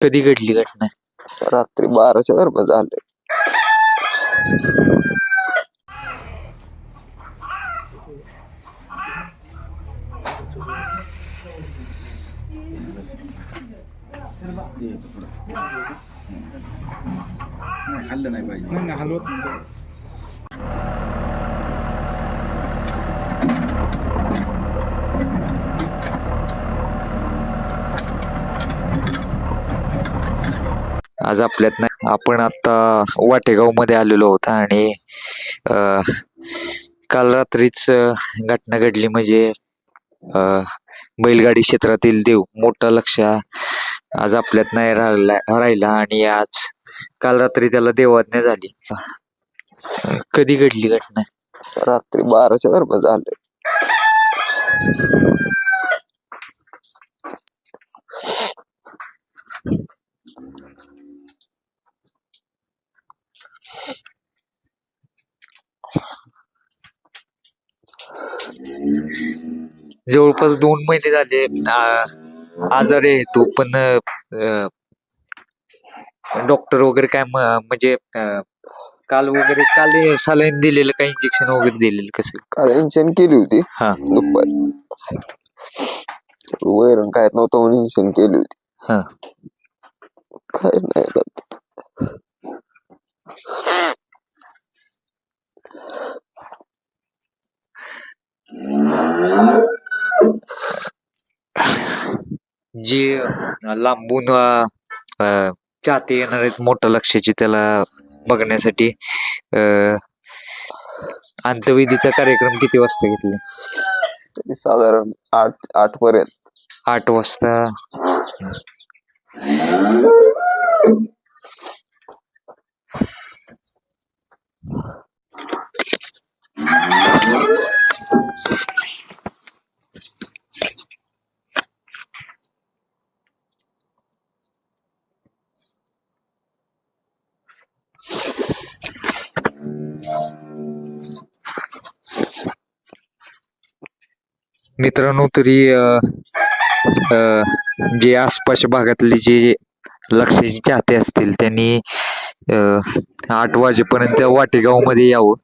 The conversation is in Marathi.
कधी घडली घटना? रात्री बाराच्या दरम्यान झाले. हल्लं नाही पाहिजे नाही नाही हलवत आज आपल्यात नाही. आपण आता वाटेगावमध्ये आलेलो होता आणि काल रात्रीच घटना घडली म्हणजे बैलगाडी क्षेत्रातील देव मोठा लक्ष आज आपल्यात नाही राहिला राहिला आणि आज काल रात्री त्याला देवाज्ञा झाली. कधी घडली घटना? रात्री बाराच्या दरम्यान झाले. जवळपास दोन महिने झाले आजारी आहे तो पण डॉक्टर वगैरे काय म्हणजे काल वगैरे काल सलाईन दिलेलं काय इंजेक्शन वगैरे दिलेलं कसं? काल इंजेक्शन केली होती. हा. दुपारी. वैरण काय नव्हतं म्हणून इंजेक्शन केली होती. हा. काय नाही. जे लांबून चाहते येणार आहेत मोठ्या लक्षाची त्याला बघण्यासाठी अं, अंत्यविधीचा कार्यक्रम किती वाजता घेतला? तरी साधारण आठ आठ पर्यंत आठ वाजता. मित्रांनो तरी जे आसपासच्या भागातले जे लक्षाची चाहते असतील त्यांनी आठ वाजेपर्यंत वाटेगावमध्ये यावं.